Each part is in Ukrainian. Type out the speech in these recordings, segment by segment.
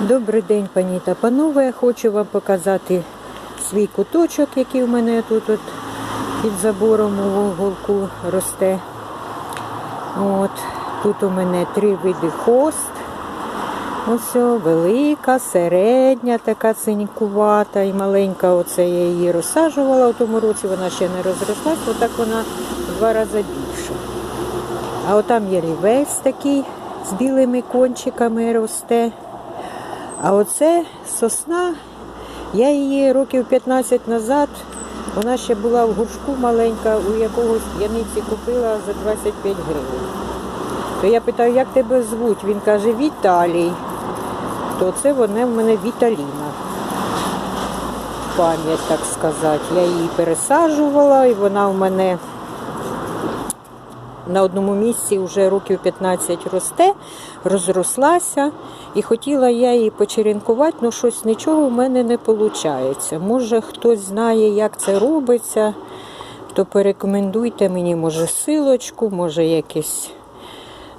Добрий день, пані та панове. Я хочу вам показати свій куточок, який у мене тут от під забором у уголку росте. От. Тут у мене три види хост. Ось велика, середня, така синькувата і маленька. Оце я її розсаджувала у тому році, вона ще не розрослась, отак вона в два рази більша. А отам є лівець такий з білими кончиками росте. А оце сосна, я її років 15 назад, вона ще була в горшку маленька, у якогось п'яниці купила за 25 гривень. То я питаю, як тебе звуть? Він каже, Віталій. То це вона в мене Віталіна. Пам'ять, так сказати. Я її пересаджувала і вона в мене на одному місці вже років 15 росте, розрослася. І хотіла я її почеренкувати, але щось нічого в мене не виходить. Може хтось знає, як це робиться, то порекомендуйте мені, може, силочку, може якесь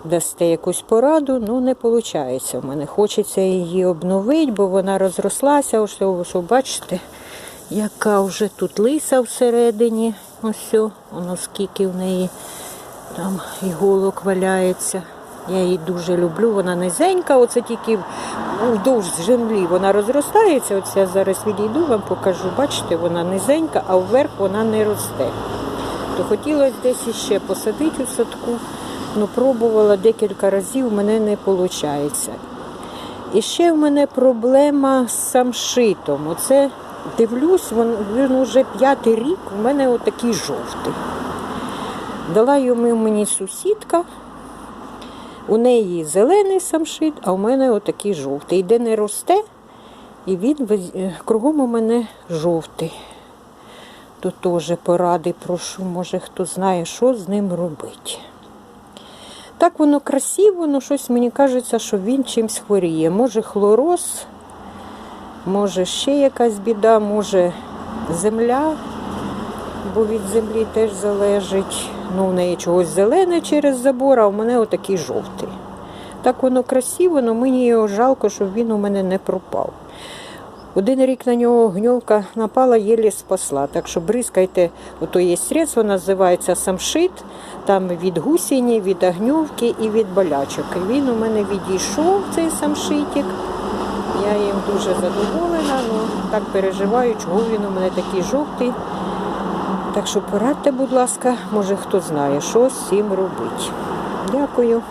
дасте якусь пораду, ну не виходить в мене. Хочеться її обновити, бо вона розрослася. Ось, ось бачите, яка вже тут лиса всередині. Ось, воно скільки в неї там іголок валяється. Я її дуже люблю, вона низенька, оце тільки вдовж землі вона розростається. Оце я зараз відійду, вам покажу. Бачите, вона низенька, а вверх вона не росте. То хотілося десь іще посадити у садку, але пробувала декілька разів, у мене не виходить. І ще в мене проблема з самшитом. Оце дивлюсь, він, він вже п'ятий рік, у мене отакий жовтий. Дала йому мені сусідка. У неї зелений самшит, а у мене отакий жовтий. Де не росте, і він е, кругом у мене жовтий. То теж поради прошу, може хто знає, що з ним робити. Так воно красиво, але щось мені кажеться, що він чимсь хворіє. Може хлороз, може ще якась біда, може земля, бо від землі теж залежить. Ну, у неї чогось зелене через забор, а у мене отакий жовтий. Так воно красиво, але мені його жалко, щоб він у мене не пропав. Один рік на нього гньовка напала, єлі спасла. Так що бризкайте, ото є средство, називається самшит, там від гусені, від огньовки і від болячок. Він у мене відійшов, цей самшитик. Я їм дуже задоволена, але так переживаю, чого він у мене такий жовтий. Так що порадьте, будь ласка, може хто знає, що з цим робити. Дякую.